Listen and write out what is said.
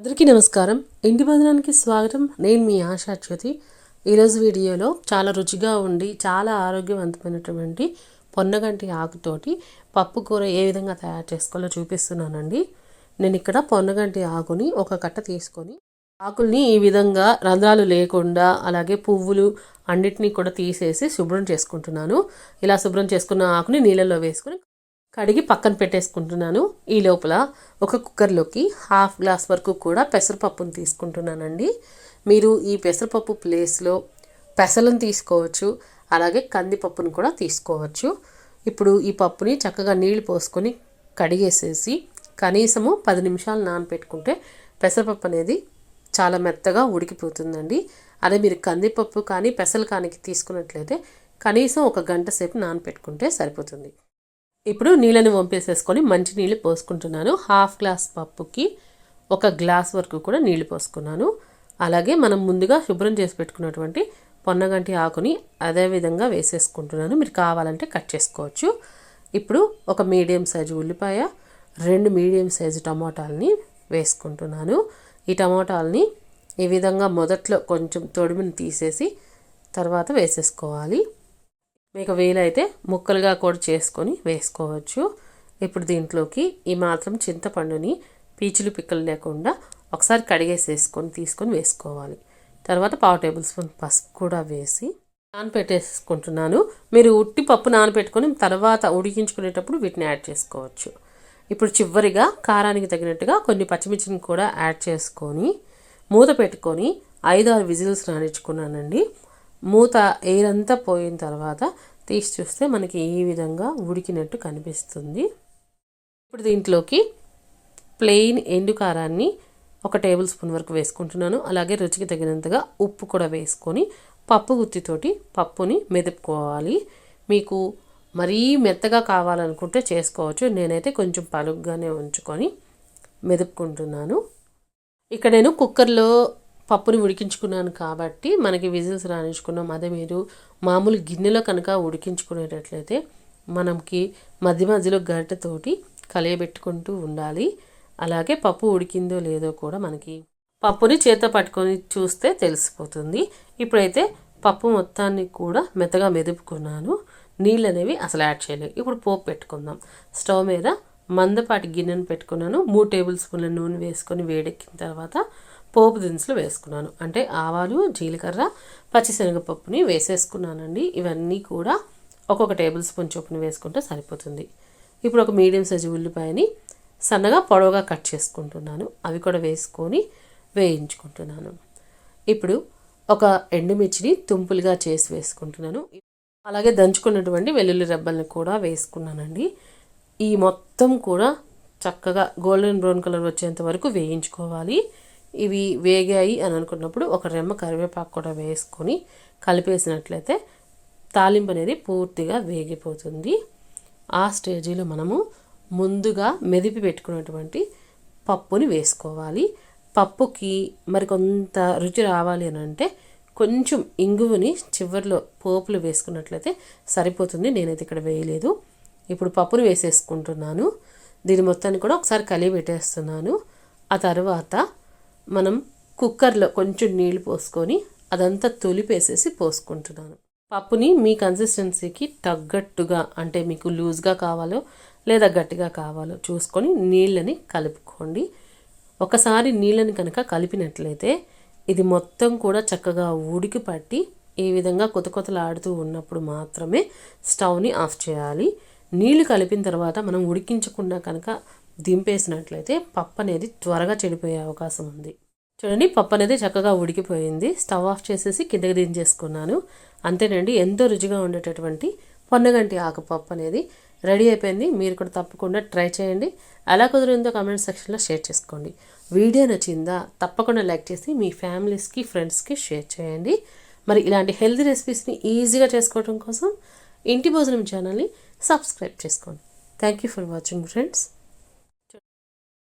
అందరికీ నమస్కారం. ఇంటి భద్రానికి స్వాగతం. నేను మీ ఆశా జ్యోతి. ఈరోజు వీడియోలో చాలా రుచిగా ఉండి చాలా ఆరోగ్యవంతమైనటువంటి పొన్నగంటి ఆకుతోటి పప్పు కూర ఏ విధంగా తయారు చేసుకోవాలో చూపిస్తున్నానండి. నేను ఇక్కడ పొన్నగంటి ఆకుని ఒక కట్ట తీసుకొని ఆకుల్ని ఈ విధంగా రంధ్రాలు లేకుండా అలాగే పువ్వులు అన్నిటినీ కూడా తీసేసి శుభ్రం చేసుకుంటున్నాను. ఇలా శుభ్రం చేసుకున్న ఆకుని నీళ్ళలో వేసుకుని కడిగి పక్కన పెట్టేసుకుంటున్నాను. ఈ లోపల ఒక కుక్కర్లోకి హాఫ్ గ్లాస్ వరకు కూడా పెసరపప్పును తీసుకుంటున్నానండి. మీరు ఈ పెసరపప్పు ప్లేస్లో పెసలను తీసుకోవచ్చు అలాగే కందిపప్పును కూడా తీసుకోవచ్చు. ఇప్పుడు ఈ పప్పుని చక్కగా నీళ్ళు పోసుకొని కడిగేసేసి కనీసము పది నిమిషాలు నానపెట్టుకుంటే పెసరపప్పు అనేది చాలా మెత్తగా ఉడికిపోతుందండి. అదే మీరు కందిపప్పు కానీ పెసలు కానీ తీసుకున్నట్లయితే కనీసం ఒక గంట సేపు నానపెట్టుకుంటే సరిపోతుంది. ఇప్పుడు నీళ్ళని వంపేసేసుకొని మంచి నీళ్ళు పోసుకుంటున్నాను. హాఫ్ గ్లాస్ పప్పుకి ఒక గ్లాస్ వరకు కూడా నీళ్ళు పోసుకున్నాను. అలాగే మనం ముందుగా శుభ్రం చేసి పెట్టుకున్నటువంటి పొన్నగంటి ఆకుని అదే విధంగా వేసేసుకుంటున్నాను. మీరు కావాలంటే కట్ చేసుకోవచ్చు. ఇప్పుడు ఒక మీడియం సైజు ఉల్లిపాయ రెండు మీడియం సైజు టమాటాలని వేసుకుంటున్నాను. ఈ టమాటాలని ఈ విధంగా మొదట్లో కొంచెం తొడిమిని తీసేసి తర్వాత వేసేసుకోవాలి. మీకు వీలైతే ముక్కలుగా కూడా చేసుకొని వేసుకోవచ్చు. ఇప్పుడు దీంట్లోకి ఈ మాత్రం చింతపండుని పీచులు పిక్కలు లేకుండా ఒకసారి కడిగేసేసుకొని తీసుకొని వేసుకోవాలి. తర్వాత పావు టేబుల్ స్పూన్ పసుపు కూడా వేసి నానపెట్టేసుకుంటున్నాను. మీరు ఉట్టి పప్పు నానపెట్టుకొని తర్వాత ఉడికించుకునేటప్పుడు వీటిని యాడ్ చేసుకోవచ్చు. ఇప్పుడు చివరిగా కారానికి తగినట్టుగా కొన్ని పచ్చిమిర్చిని కూడా యాడ్ చేసుకొని మూత పెట్టుకొని ఐదు ఆరు విజిల్స్ రానిచ్చుకున్నానండి. మూత ఎయిర్ అంతా పోయిన తర్వాత తీసి చూస్తే మనకి ఈ విధంగా ఉడికినట్టు కనిపిస్తుంది. ఇప్పుడు దీంట్లోకి ప్లెయిన్ ఎండు కారాన్ని ఒక టేబుల్ స్పూన్ వరకు వేసుకుంటున్నాను. అలాగే రుచికి తగినంతగా ఉప్పు కూడా వేసుకొని పప్పు గుత్తితోటి పప్పుని మెదుపుకోవాలి. మీకు మరీ మెత్తగా కావాలనుకుంటే చేసుకోవచ్చు. నేనైతే కొంచెం పలుగ్గానే ఉంచుకొని మెదుపుకుంటున్నాను. ఇక్కడ నేను కుక్కర్లో పప్పుని ఉడికించుకున్నాను కాబట్టి మనకి విజిల్స్ రాణించుకున్నాం అదే మీరు మామూలు గిన్నెలో కనుక ఉడికించుకునేటట్లయితే మనకి మధ్య మధ్యలో గరిటెతోటి కలియబెట్టుకుంటూ ఉండాలి. అలాగే పప్పు ఉడికిందో లేదో కూడా మనకి పప్పుని చేత పట్టుకొని చూస్తే తెలిసిపోతుంది. ఇప్పుడైతే పప్పు మొత్తాన్ని కూడా మెత్తగా మెదుపుకున్నాను. నీళ్ళు అనేవి అసలు యాడ్ చేయలేదు. ఇప్పుడు పోపు పెట్టుకుందాం. స్టవ్ మీద మందపాటి గిన్నెను పెట్టుకున్నాను. మూడు టేబుల్ స్పూన్ల నూనె వేసుకొని వేడెక్కిన తర్వాత పోపు దినుసులు వేసుకున్నాను. అంటే ఆవాలు జీలకర్ర పచ్చిశనగపప్పుని వేసేసుకున్నానండి. ఇవన్నీ కూడా ఒక్కొక్క టేబుల్ స్పూన్ చొప్పున వేసుకుంటే సరిపోతుంది. ఇప్పుడు ఒక మీడియం సైజు ఉల్లిపాయని సన్నగా పొడవుగా కట్ చేసుకుంటున్నాను. అవి కూడా వేసుకొని వేయించుకుంటున్నాను. ఇప్పుడు ఒక ఎండుమిర్చిని తుంపులుగా చేసి వేసుకుంటున్నాను. అలాగే దంచుకున్నటువంటి వెల్లుల్లి రెబ్బల్ని కూడా వేసుకున్నానండి. ఈ మొత్తం కూడా చక్కగా గోల్డెన్ బ్రౌన్ కలర్ వచ్చేంత వరకు వేయించుకోవాలి. ఇవి వేగాయి అని అనుకున్నప్పుడు ఒక రెమ్మ కరివేపాకు కూడా వేసుకొని కలిపేసినట్లయితే తాలింపు అనేది పూర్తిగా వేగిపోతుంది. ఆ స్టేజీలో మనము ముందుగా మెదిపి పెట్టుకున్నటువంటి పప్పుని వేసుకోవాలి. పప్పుకి మరి కొంత రుచి రావాలి అని అంటే కొంచెం ఇంగువని చివరిలో పోపులు వేసుకున్నట్లయితే సరిపోతుంది. నేనైతే ఇక్కడ వేయలేదు. ఇప్పుడు పప్పును వేసేసుకుంటున్నాను. దీని మొత్తాన్ని కూడా ఒకసారి కలిగి పెట్టేస్తున్నాను. ఆ తర్వాత మనం కుక్కర్లో కొంచెం నీళ్ళు పోసుకొని అదంతా తొలిపేసేసి పోసుకుంటున్నాను. పప్పుని మీ కన్సిస్టెన్సీకి తగ్గట్టుగా అంటే మీకు లూజ్గా కావాలో లేదా గట్టిగా కావాలో చూసుకొని నీళ్ళని కలుపుకోండి. ఒకసారి నీళ్ళని కనుక కలిపినట్లయితే ఇది మొత్తం కూడా చక్కగా ఉడికి పట్టి ఈ విధంగా కొత్త కొత్తలాడుతూ ఉన్నప్పుడు మాత్రమే స్టవ్ని ఆఫ్ చేయాలి. నీళ్ళు కలిపిన తర్వాత మనం ఉడికించకుండా కనుక దింపేసినట్లయితే పప్పు అనేది త్వరగా చెడిపోయే అవకాశం ఉంది. చూడండి పప్పు అనేది చక్కగా ఉడికిపోయింది. స్టవ్ ఆఫ్ చేసేసి కిందకి దించేసుకున్నాను. అంతేనండి ఎంతో రుచిగా ఉండేటటువంటి పొన్నగంటి ఆకుపప్పు అనేది రెడీ అయిపోయింది. మీరు కూడా తప్పకుండా ట్రై చేయండి. ఎలా కుదిరిందో కమెంట్ సెక్షన్లో షేర్ చేసుకోండి. వీడియో నచ్చిందా తప్పకుండా లైక్ చేసి మీ ఫ్యామిలీస్కి ఫ్రెండ్స్కి షేర్ చేయండి. మరి ఇలాంటి హెల్తీ రెసిపీస్ని ఈజీగా చేసుకోవడం కోసం ఇంటి భోజనం ఛానల్ని సబ్స్క్రైబ్ చేసుకోండి. Thank you for watching friends.